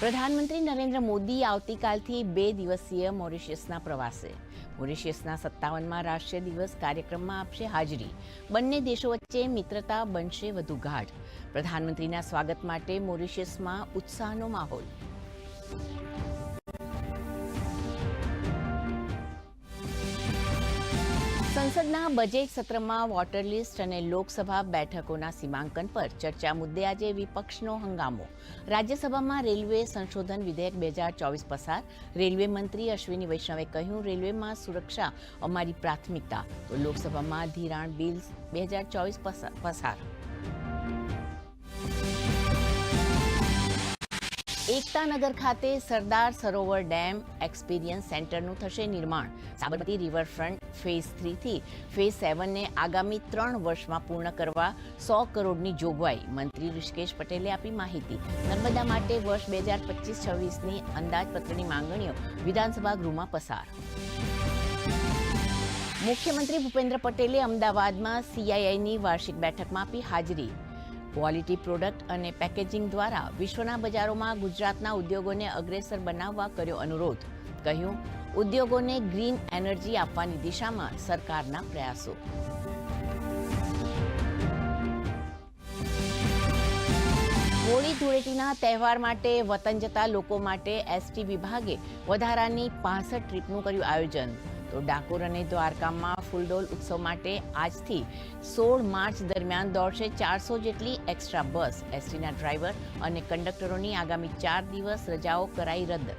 પ્રધાનમંત્રી નરેન્દ્ર મોદી આવતીકાલથી બે દિવસીય મોરિશિયસના પ્રવાસે. મોરિશિયસના સત્તાવનમાં રાષ્ટ્રીય દિવસ કાર્યક્રમમાં આપશે હાજરી. બંને દેશો વચ્ચે મિત્રતા બનશે વધુ ગાઢ. પ્રધાનમંત્રીના સ્વાગત માટે મોરિશિયસમાં ઉત્સાહનો માહોલ. સંસદના બજેટ સત્રમાં વોટર લિસ્ટ અને લોકસભા બેઠકોના સીમાંકન પર ચર્ચા મુદ્દે આજે વિપક્ષનો હંગામો. રાજ્યસભામાં રેલવે સંશોધન વિધેયક બે હજાર ચોવીસ પસાર. રેલવે મંત્રી અશ્વિની વૈષ્ણવે કહ્યું, રેલવેમાં સુરક્ષા અમારી પ્રાથમિકતા. લોકસભામાં ધિરાણ બિલ બે હજાર ચોવીસ પસાર. એકતાનગર ખાતે સરદાર સરોવર ડેમ એક્સપિરિયન્સ સેન્ટરનું થશે નિર્માણ. સાબરમતી રિવરફ્રન્ટ ફેઝ થ્રીથી ફેઝ સેવનને આગામી ત્રણ વર્ષમાં પૂર્ણ કરવા સો કરોડની જોગવાઈ મંત્રી ઋષિકેશ પટેલે આપી માહિતી. નર્મદા માટે વર્ષ બે હજાર પચીસ છવ્વીસની અંદાજપત્રની માંગણીઓ વિધાનસભા ગૃહમાં પસાર. મુખ્યમંત્રી ભૂપેન્દ્ર પટેલે અમદાવાદમાં સીઆઈઆઈની વાર્ષિક બેઠકમાં આપી હાજરી. ક્વોલિટી પ્રોડક્ટ અને પેકેજિંગ દ્વારા વિશ્વના બજારોમાં ગુજરાતના ઉદ્યોગોને અગ્રેસર બનાવવા કર્યો અનુરોધ. કહ્યું, ઉદ્યોગોને ગ્રીન એનર્જી આપવાની દિશામાં સરકારના પ્રયાસો. હોળી ધૂળેટીના તહેવાર માટે વતન જતા લોકો માટે એસટી વિભાગે વધારાની પાસઠ ટ્રીપનું કર્યું આયોજન. તો ડાકોર અને દ્વારકામાં ફૂલડોલ ઉત્સવ માટે આજથી સોળ માર્ચ દરમિયાન દોડશે ચારસો જેટલી એક્સ્ટ્રા બસ. એસટીના ડ્રાઈવર અને કંડક્ટરોની આગામી ચાર દિવસ રજાઓ કરાઈ રદ.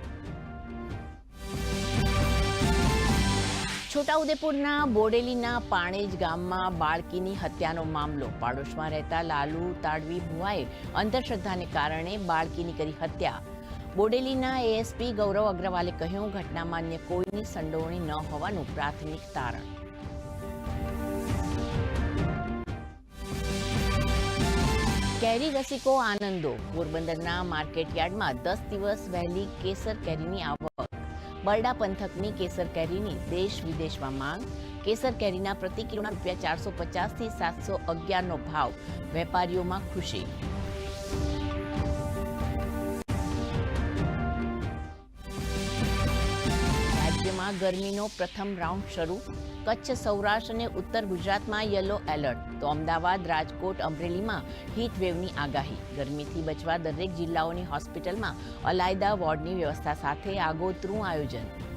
છોટાઉદેપુરના બોડેલીના પાણેજ ગામમાં બાળકીની હત્યાનો મામલો. પાડોશમાં રહેતા લાલુ તાડવી ભુવાએ અંધશ્રદ્ધાને કારણે બાળકીની કરી હત્યા. બોડેલીના એએસપી ગૌરવ અગ્રવાલે કહ્યું ઘટનામાં અન્ય કોઈની સંડોવણી ન હોવાનું પ્રાથમિક તારણ. કેરી રસિકો આનંદો. પોરબંદરના માર્કેટયાર્ડમાં દસ દિવસ વહેલી કેસર કેરીની આવક. બરડા પંથકની કેસર કેરીની દેશ વિદેશમાં માંગ. કેસર કેરીના પ્રતિ કિલોના રૂપિયા ચારસો પચાસથી સાતસો અગિયારનો ભાવ. વેપારીઓમાં ખુશી. ગરમીનો પ્રથમ રાઉન્ડ શરૂ. કચ્છ, સૌરાષ્ટ્ર અને ઉત્તર ગુજરાતમાં યલો એલર્ટ તો અમદાવાદ, રાજકોટ, અમરેલીમાં વેવની આગાહી. ગરમીથી બચવા દરેક જિલ્લાઓની હોસ્પિટલમાં અલાયદા વોર્ડની વ્યવસ્થા સાથે આગોતરું આયોજન.